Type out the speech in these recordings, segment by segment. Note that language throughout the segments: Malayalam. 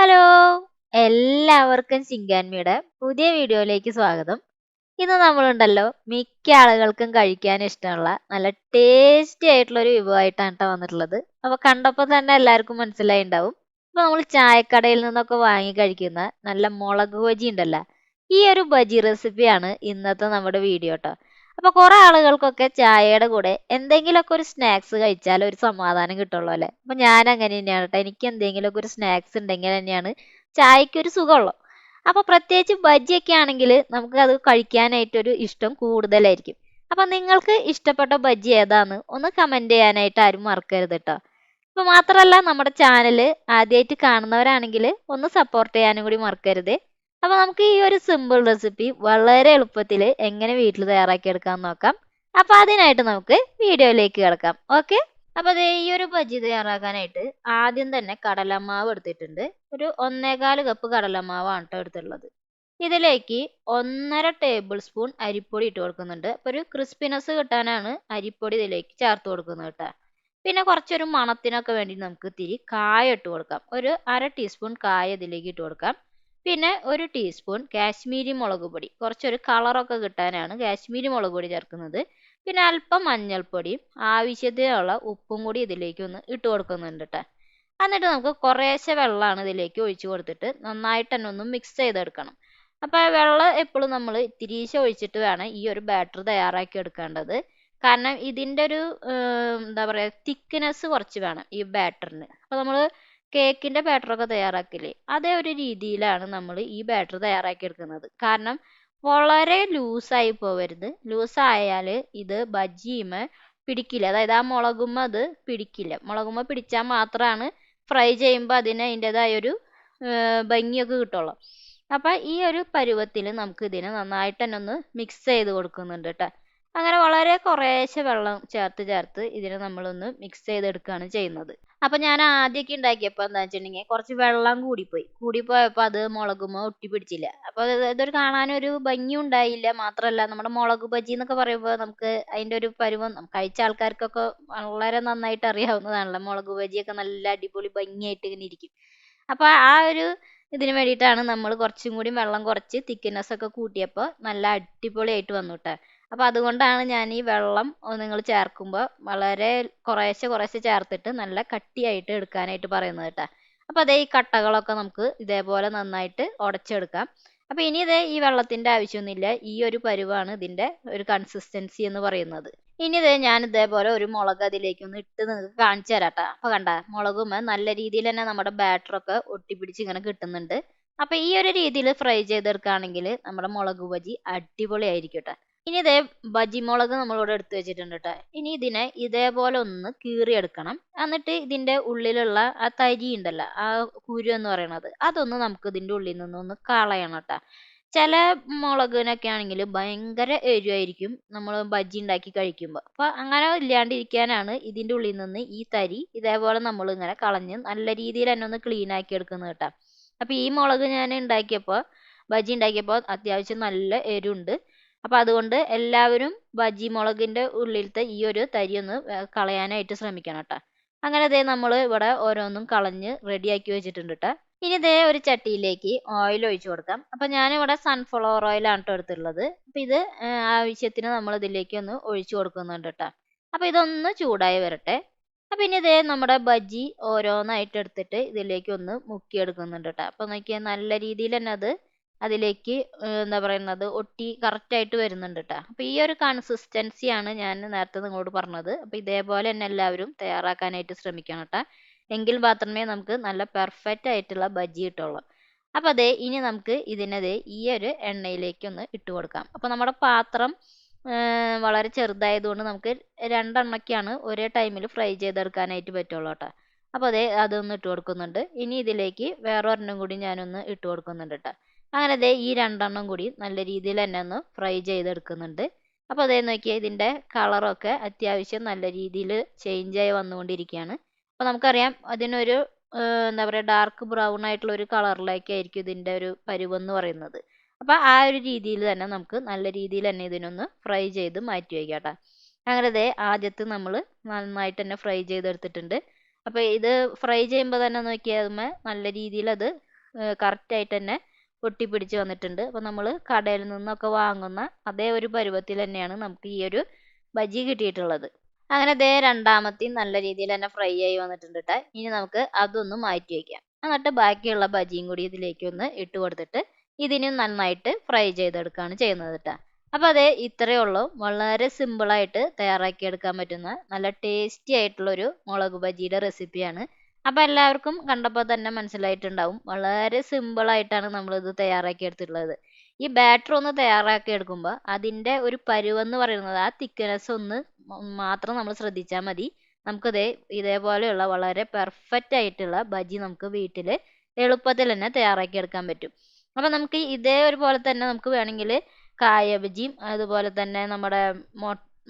ഹലോ. എല്ലാവർക്കും ചിങ്കാൻമിയുടെ പുതിയ വീഡിയോയിലേക്ക് സ്വാഗതം. ഇന്ന് നമ്മളുണ്ടല്ലോ മിക്ക ആളുകൾക്കും കഴിക്കാൻ ഇഷ്ടമുള്ള നല്ല ടേസ്റ്റി ആയിട്ടുള്ള ഒരു വിഭവമായിട്ടാണ് കേട്ടോ വന്നിട്ടുള്ളത്. അപ്പൊ കണ്ടപ്പോൾ തന്നെ എല്ലാവർക്കും മനസ്സിലായി ഉണ്ടാവും അപ്പൊ നമ്മൾ ചായക്കടയിൽ നിന്നൊക്കെ വാങ്ങി കഴിക്കുന്ന നല്ല മുളക് ബജി ഉണ്ടല്ലോ. ഈ ഒരു ബജി റെസിപ്പിയാണ് ഇന്നത്തെ നമ്മുടെ വീഡിയോ കേട്ടോ അപ്പൊ കുറെ ആളുകൾക്കൊക്കെ ചായയുടെ കൂടെ എന്തെങ്കിലുമൊക്കെ ഒരു സ്നാക്സ് കഴിച്ചാൽ ഒരു സമാധാനം കിട്ടുള്ളൂ അല്ലെ? അപ്പൊ ഞാൻ അങ്ങനെ തന്നെയാണ് കേട്ടോ. എനിക്ക് എന്തെങ്കിലുമൊക്കെ ഒരു സ്നാക്സ് ഉണ്ടെങ്കിൽ തന്നെയാണ് ചായക്ക് ഒരു സുഖമുള്ളൂ. അപ്പൊ പ്രത്യേകിച്ച് ബജ്ജിയൊക്കെ ആണെങ്കിൽ നമുക്ക് അത് കഴിക്കാനായിട്ടൊരു ഇഷ്ടം കൂടുതലായിരിക്കും. അപ്പൊ നിങ്ങൾക്ക് ഇഷ്ടപ്പെട്ട ബജ്ജി ഏതാന്ന് ഒന്ന് കമന്റ് ചെയ്യാനായിട്ട് ആരും മറക്കരുത് കേട്ടോ. അപ്പൊ മാത്രമല്ല നമ്മുടെ ചാനൽ ആദ്യമായിട്ട് കാണുന്നവരാണെങ്കിൽ ഒന്ന് സപ്പോർട്ട് ചെയ്യാനും കൂടി മറക്കരുത്. അപ്പൊ നമുക്ക് ഈ ഒരു സിമ്പിൾ റെസിപ്പി വളരെ എളുപ്പത്തിൽ എങ്ങനെ വീട്ടിൽ തയ്യാറാക്കി എടുക്കാൻ നോക്കാം. അപ്പൊ അതിനായിട്ട് നമുക്ക് വീഡിയോയിലേക്ക് കിടക്കാം. ഓക്കെ അപ്പൊ ദേ ഈ ഒരു ബജി തയ്യാറാക്കാനായിട്ട് ആദ്യം തന്നെ കടലമാവ് എടുത്തിട്ടുണ്ട്. ഒരു ഒന്നേകാൽ കപ്പ് കടലമാവാണ് കേട്ടോ എടുത്തിട്ടുള്ളത്. ഇതിലേക്ക് ഒന്നര ടേബിൾ സ്പൂൺ അരിപ്പൊടി ഇട്ട് കൊടുക്കുന്നുണ്ട്. അപ്പൊ ഒരു ക്രിസ്പിനെസ് കിട്ടാനാണ് അരിപ്പൊടി ഇതിലേക്ക് ചേർത്ത് കൊടുക്കുന്നത് കേട്ടോ പിന്നെ കുറച്ചൊരു മണത്തിനൊക്കെ വേണ്ടി നമുക്ക് തിരി കായ ഇട്ട് കൊടുക്കാം. ഒരു അര ടീസ്പൂൺ കായ ഇതിലേക്ക് ഇട്ട് കൊടുക്കാം. പിന്നെ ഒരു ടീസ്പൂൺ കാശ്മീരി മുളക് പൊടി. കുറച്ചൊരു കളറൊക്കെ കിട്ടാനാണ് കാശ്മീരി മുളക് പൊടി ചേർക്കുന്നത്. പിന്നെ അല്പം മഞ്ഞൾപ്പൊടിയും ആവശ്യത്തിനുള്ള ഉപ്പും കൂടി ഇതിലേക്ക് ഒന്ന് ഇട്ട് കൊടുക്കുന്നുണ്ട് കേട്ടോ എന്നിട്ട് നമുക്ക് കുറേശ്ശെ വെള്ളമാണ് ഇതിലേക്ക് ഒഴിച്ചു കൊടുത്തിട്ട് നന്നായിട്ട് തന്നെ ഒന്ന് മിക്സ് ചെയ്തെടുക്കണം. അപ്പോൾ വെള്ളം എപ്പോഴും നമ്മൾ ഇത്തിരീശ ഒഴിച്ചിട്ട് വേണം ഈ ഒരു ബാറ്റർ തയ്യാറാക്കി എടുക്കേണ്ടത്. കാരണം ഇതിന്റെ ഒരു എന്താ പറയുക തിക്നെസ് കുറച്ച് വേണം ഈ ബാറ്ററിന് അപ്പോൾ നമ്മൾ കേക്കിന്റെ ബാറ്ററൊക്കെ തയ്യാറാക്കില്ലേ അതേ ഒരു രീതിയിലാണ് നമ്മൾ ഈ ബാറ്റർ തയ്യാറാക്കി എടുക്കുന്നത് കാരണം വളരെ ലൂസായി പോവരുത്. ലൂസായാൽ ഇത് ബജിയുമേ പിടിക്കില്ല. അതായത് ആ മുളകുമ്മ അത് പിടിക്കില്ല. മുളകുമ്മ പിടിച്ചാൽ മാത്രമാണ് ഫ്രൈ ചെയ്യുമ്പോൾ അതിന് അതിന്റെതായ ഒരു ഭംഗിയൊക്കെ കിട്ടുള്ളൂ. അപ്പം ഈ ഒരു പരുവത്തിൽ നമുക്ക് ഇതിനെ നന്നായിട്ട് തന്നെ ഒന്ന് മിക്സ് ചെയ്ത് കൊടുക്കുന്നുണ്ട് കേട്ടോ അങ്ങനെ വളരെ കുറേശ്ശെ വെള്ളം ചേർത്ത് ചേർത്ത് ഇതിനെ നമ്മളൊന്ന് മിക്സ് ചെയ്തെടുക്കുകയാണ് ചെയ്യുന്നത്. അപ്പൊ ഞാൻ ആദ്യമൊക്കെ ഉണ്ടാക്കിയപ്പോൾ എന്താ വെച്ചിട്ടുണ്ടെങ്കിൽ കുറച്ച് വെള്ളം കൂടിപ്പോയി. കൂടിപ്പോയപ്പോൾ അത് മുളകുമോ ഒട്ടി പിടിച്ചില്ല. അപ്പൊ ഇതൊരു കാണാനൊരു ഭംഗി ഉണ്ടായില്ല. മാത്രമല്ല നമ്മുടെ മുളക് ബജി എന്നൊക്കെ പറയുമ്പോൾ നമുക്ക് അതിന്റെ ഒരു പരുവം കഴിച്ച ആൾക്കാർക്കൊക്കെ വളരെ നന്നായിട്ട് അറിയാവുന്നതാണല്ലോ. മുളക് ബജിയൊക്കെ നല്ല അടിപൊളി ഭംഗിയായിട്ട് ഇങ്ങനെ ഇരിക്കും. അപ്പൊ ആ ഒരു ഇതിന് വേണ്ടിയിട്ടാണ് നമ്മൾ കുറച്ചും കൂടി വെള്ളം കുറച്ച് തിക്നെസ് ഒക്കെ കൂട്ടിയപ്പോൾ നല്ല അടിപൊളിയായിട്ട് വന്നു കേട്ടോ അപ്പോൾ അതുകൊണ്ടാണ് ഞാൻ ഈ വെള്ളം നിങ്ങൾ ചേർക്കുമ്പോൾ വളരെ കുറേശ്ശെ കുറേശ്ശെ ചേർത്തിട്ട് നല്ല കട്ടിയായിട്ട് എടുക്കാനായിട്ട് പറയുന്നത് കേട്ടോ. അപ്പോൾ അതേ ഈ കട്ടകളൊക്കെ നമുക്ക് ഇതേപോലെ നന്നായിട്ട് ഉടച്ചെടുക്കാം അപ്പോൾ ഇനി ഇതേ ഈ വെള്ളത്തിന്റെ ആവശ്യമൊന്നുമില്ല ഈ ഒരു പരുവാണ് ഇതിന്റെ ഒരു കൺസിസ്റ്റൻസി എന്ന് പറയുന്നത്. ഇനി ഇതേ ഞാൻ ഇതേപോലെ ഒരു മുളക് അതിലേക്ക് ഒന്ന് ഇട്ട് നിങ്ങൾക്ക് കാണിച്ചു തരാം കേട്ടോ. അപ്പോൾ കണ്ട മുളകും നല്ല രീതിയിൽ തന്നെ നമ്മുടെ ബാറ്ററൊക്കെ ഒട്ടിപ്പിടിച്ച് ഇങ്ങനെ കിട്ടുന്നുണ്ട്. അപ്പോൾ ഈ ഒരു രീതിയിൽ ഫ്രൈ ചെയ്തെടുക്കുകയാണെങ്കിൽ നമ്മുടെ മുളക് ബജി അടിപൊളിയായിരിക്കും കേട്ടോ. ഇനി ഇതേ ബജി മുളക് നമ്മളിവിടെ എടുത്തു വെച്ചിട്ടുണ്ട് കേട്ടോ ഇനി ഇതിനെ ഇതേപോലെ ഒന്ന് കീറിയെടുക്കണം. എന്നിട്ട് ഇതിന്റെ ഉള്ളിലുള്ള ആ തരി ഉണ്ടല്ലോ ആ കുരു എന്ന് പറയണത് അതൊന്ന് നമുക്ക് ഇതിന്റെ ഉള്ളിൽ നിന്നൊന്ന് കളയണം കേട്ടോ ചില മുളകിനൊക്കെ ആണെങ്കിൽ ഭയങ്കര എരിവായിരിക്കും നമ്മൾ ബജി ഉണ്ടാക്കി കഴിക്കുമ്പോൾ. അപ്പോൾ അങ്ങനെ ഇല്ലാണ്ടിരിക്കാനാണ് ഇതിന്റെ ഉള്ളിൽ നിന്ന് ഈ തരി ഇതേപോലെ നമ്മൾ ഇങ്ങനെ കളഞ്ഞ് നല്ല രീതിയിൽ തന്നെ ഒന്ന് ക്ലീൻ ആക്കി എടുക്കുന്നത് കേട്ടോ അപ്പോൾ ഈ മുളക് ഞാൻ ഉണ്ടാക്കിയപ്പോൾ ബജി ഉണ്ടാക്കിയപ്പോൾ അത്യാവശ്യം നല്ല എരിവുണ്ട്. അപ്പോൾ അതുകൊണ്ട് എല്ലാവരും ബജി മുളകിന്റെ ഉള്ളിലത്തെ ഈ ഒരു തരി ഒന്ന് കളയാനായിട്ട് ശ്രമിക്കണം കേട്ടോ അങ്ങനെ ദേ നമ്മൾ ഇവിടെ ഓരോന്നും കളഞ്ഞ് റെഡിയാക്കി വെച്ചിട്ടുണ്ട് കേട്ടോ ഇനി ഇതേ ഒരു ചട്ടിയിലേക്ക് ഓയിൽ ഒഴിച്ചു കൊടുക്കാം. അപ്പോൾ ഞാനിവിടെ സൺഫ്ലവർ ഓയിലാണ് കേട്ടോ എടുത്തിട്ടുള്ളത്. അപ്പോൾ ഇത് ആവശ്യത്തിന് നമ്മൾ ഇതിലേക്ക് ഒന്ന് ഒഴിച്ചു കൊടുക്കുന്നുണ്ട് കേട്ടോ അപ്പോൾ ഇതൊന്ന് ചൂടായി വരട്ടെ. അപ്പോൾ ഇനി ഇതേ നമ്മുടെ ബജി ഓരോന്നായിട്ട് എടുത്തിട്ട് ഇതിലേക്ക് ഒന്ന് മുക്കിയെടുക്കുന്നുണ്ട് കേട്ടോ അപ്പോൾ നോക്കിയാൽ നല്ല രീതിയിൽ തന്നെ അത് അതിലേക്ക് എന്താ പറയുന്നത് ഒട്ടി കറക്റ്റ് ആയിട്ട് വരുന്നുണ്ട് കേട്ടോ അപ്പോൾ ഈ ഒരു കൺസിസ്റ്റൻസിയാണ് ഞാൻ നേരത്തെ നിങ്ങളോട് പറഞ്ഞത്. അപ്പോൾ ഇതേപോലെ തന്നെ എല്ലാവരും തയ്യാറാക്കാനായിട്ട് ശ്രമിക്കണം കേട്ടോ എങ്കിൽ മാത്രമേ നമുക്ക് നല്ല പെർഫെക്റ്റ് ആയിട്ടുള്ള ബജി കിട്ടുള്ളൂ. അപ്പോൾ അതെ ഇനി നമുക്ക് ഇതിനത് ഈ ഒരു എണ്ണയിലേക്ക് ഒന്ന് ഇട്ട് കൊടുക്കാം. അപ്പോൾ നമ്മുടെ പാത്രം വളരെ ചെറുതായതുകൊണ്ട് നമുക്ക് രണ്ടെണ്ണയ്ക്കാണ് ഒരേ ടൈമിൽ ഫ്രൈ ചെയ്തെടുക്കാനായിട്ട് പറ്റുള്ളൂ കേട്ടോ അപ്പോൾ അതെ അതൊന്ന് ഇട്ട് കൊടുക്കുന്നുണ്ട്. ഇനി ഇതിലേക്ക് വേറെ ഒരെണ്ണം കൂടി ഞാനൊന്ന് ഇട്ട് കൊടുക്കുന്നുണ്ട് കേട്ടോ അങ്ങനെ ദേ ഈ രണ്ടെണ്ണം കൂടി നല്ല രീതിയിൽ തന്നെ ഒന്ന് ഫ്രൈ ചെയ്തെടുക്കുന്നുണ്ട്. അപ്പോൾ അതേ നോക്കിയാൽ ഇതിന്റെ കളറൊക്കെ അത്യാവശ്യം നല്ല രീതിയിൽ ചേഞ്ചായി വന്നുകൊണ്ടിരിക്കുകയാണ്. അപ്പോൾ നമുക്കറിയാം അതിനൊരു എന്താ പറയുക ഡാർക്ക് ബ്രൗൺ ആയിട്ടുള്ള ഒരു കളറിലേക്കായിരിക്കും ഇതിന്റെ ഒരു പരുവെന്ന് പറയുന്നത്. അപ്പോൾ ആ ഒരു രീതിയിൽ തന്നെ നമുക്ക് നല്ല രീതിയിൽ തന്നെ ഇതിനൊന്ന് ഫ്രൈ ചെയ്ത് മാറ്റി വയ്ക്കാം അങ്ങനെ ദേ ആദ്യത്തെ നമ്മൾ നന്നായിട്ട് തന്നെ ഫ്രൈ ചെയ്തെടുത്തിട്ടുണ്ട്. അപ്പോൾ ഇത് ഫ്രൈ ചെയ്യുമ്പോൾ തന്നെ നോക്കിയാൽ നല്ല രീതിയിൽ അത് കറക്റ്റായിട്ട് തന്നെ ഒട്ടിപ്പിടിച്ച് വന്നിട്ടുണ്ട്. അപ്പോൾ നമ്മൾ കടയിൽ നിന്നൊക്കെ വാങ്ങുന്ന അതേ ഒരു പരുവത്തിൽ തന്നെയാണ് നമുക്ക് ഈ ഒരു ബജി കിട്ടിയിട്ടുള്ളത്. അങ്ങനെ ദേ രണ്ടാമത്തെയും നല്ല രീതിയിൽ തന്നെ ഫ്രൈ ആയി വന്നിട്ടുണ്ട് കേട്ടോ ഇനി നമുക്ക് അതൊന്ന് മാറ്റി വയ്ക്കാം എന്നിട്ട് ബാക്കിയുള്ള ബജിയും കൂടി ഇതിലേക്ക് ഒന്ന് ഇട്ട് കൊടുത്തിട്ട് ഇതിനും നന്നായിട്ട് ഫ്രൈ ചെയ്തെടുക്കുകയാണ് ചെയ്യുന്നത് കേട്ടോ അപ്പോൾ അതെ ഇത്രയേ ഉള്ളൂ. വളരെ സിമ്പിളായിട്ട് തയ്യാറാക്കിയെടുക്കാൻ പറ്റുന്ന നല്ല ടേസ്റ്റി ആയിട്ടുള്ളൊരു മുളക് ബജിയുടെ റെസിപ്പിയാണ് അപ്പോൾ എല്ലാവർക്കും കണ്ടപ്പോൾ തന്നെ മനസ്സിലായിട്ടുണ്ടാവും. വളരെ സിമ്പിളായിട്ടാണ് നമ്മളിത് തയ്യാറാക്കിയെടുത്തിട്ടുള്ളത് ഈ ബാറ്റർ ഒന്ന് തയ്യാറാക്കി എടുക്കുമ്പോൾ അതിന്റെ ഒരു പരുവെന്ന് പറയുന്നത് ആ തിക്നെസ് ഒന്ന് മാത്രം നമ്മൾ ശ്രദ്ധിച്ചാൽ മതി. നമുക്കിതേ ഇതേപോലെയുള്ള വളരെ പെർഫെക്റ്റ് ആയിട്ടുള്ള ബജി നമുക്ക് വീട്ടിൽ എളുപ്പത്തിൽ തന്നെ തയ്യാറാക്കി എടുക്കാൻ പറ്റും. അപ്പോൾ നമുക്ക് ഇതേ ഒരു പോലെ തന്നെ നമുക്ക് വേണമെങ്കിൽ കായ ബജിയും അതുപോലെ തന്നെ നമ്മുടെ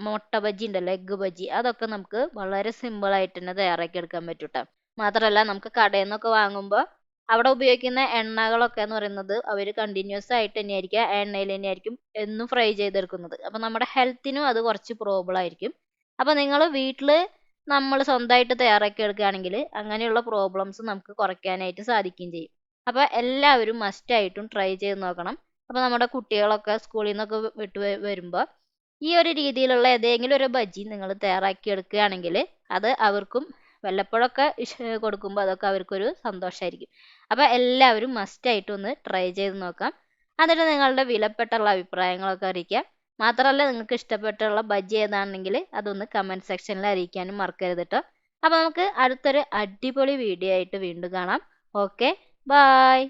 മുട്ട ബജി ഉണ്ടല്ലോ എഗ്ഗ് ബജി അതൊക്കെ നമുക്ക് വളരെ സിമ്പിളായിട്ട് തന്നെ തയ്യാറാക്കി എടുക്കാൻ പറ്റും കേട്ടോ മാത്രമല്ല നമുക്ക് കടയിൽ നിന്നൊക്കെ വാങ്ങുമ്പോൾ അവിടെ ഉപയോഗിക്കുന്ന എണ്ണകളൊക്കെ എന്ന് പറയുന്നത് അവർ കണ്ടിന്യൂസ് ആയിട്ട് തന്നെയായിരിക്കും. ആ എണ്ണയിൽ തന്നെയായിരിക്കും എന്നും ഫ്രൈ ചെയ്തെടുക്കുന്നത്. അപ്പോൾ നമ്മുടെ ഹെൽത്തിനും അത് കുറച്ച് പ്രോബ്ലം ആയിരിക്കും. അപ്പോൾ നിങ്ങൾ വീട്ടിൽ നമ്മൾ സ്വന്തമായിട്ട് തയ്യാറാക്കി എടുക്കുകയാണെങ്കിൽ അങ്ങനെയുള്ള പ്രോബ്ലംസ് നമുക്ക് കുറയ്ക്കാനായിട്ട് സാധിക്കുകയും ചെയ്യും. അപ്പോൾ എല്ലാവരും മസ്റ്റ് ആയിട്ടും ട്രൈ ചെയ്ത് നോക്കണം. അപ്പോൾ നമ്മുടെ കുട്ടികളൊക്കെ സ്കൂളിൽ നിന്നൊക്കെ വിട്ട് വരുമ്പോൾ ഈ ഒരു രീതിയിലുള്ള ഏതെങ്കിലും ഒരു ബജി നിങ്ങൾ തയ്യാറാക്കി എടുക്കുകയാണെങ്കിൽ അത് അവർക്കും വല്ലപ്പോഴൊക്കെ കൊടുക്കുമ്പോൾ അതൊക്കെ അവർക്കൊരു സന്തോഷമായിരിക്കും അപ്പോൾ എല്ലാവരും മസ്റ്റായിട്ട് ഒന്ന് ട്രൈ ചെയ്ത് നോക്കാം. എന്നിട്ട് നിങ്ങളുടെ വിലപ്പെട്ടുള്ള അഭിപ്രായങ്ങളൊക്കെ അറിയിക്കാം. മാത്രമല്ല നിങ്ങൾക്ക് ഇഷ്ടപ്പെട്ടുള്ള ബജ്ജി ഏതാണെങ്കിൽ അതൊന്ന് കമന്റ് സെക്ഷനിൽ അറിയിക്കാനും മറക്കരുത് കേട്ടോ അപ്പോൾ നമുക്ക് അടുത്തൊരു അടിപൊളി വീഡിയോ ആയിട്ട് വീണ്ടും കാണാം. Okay bye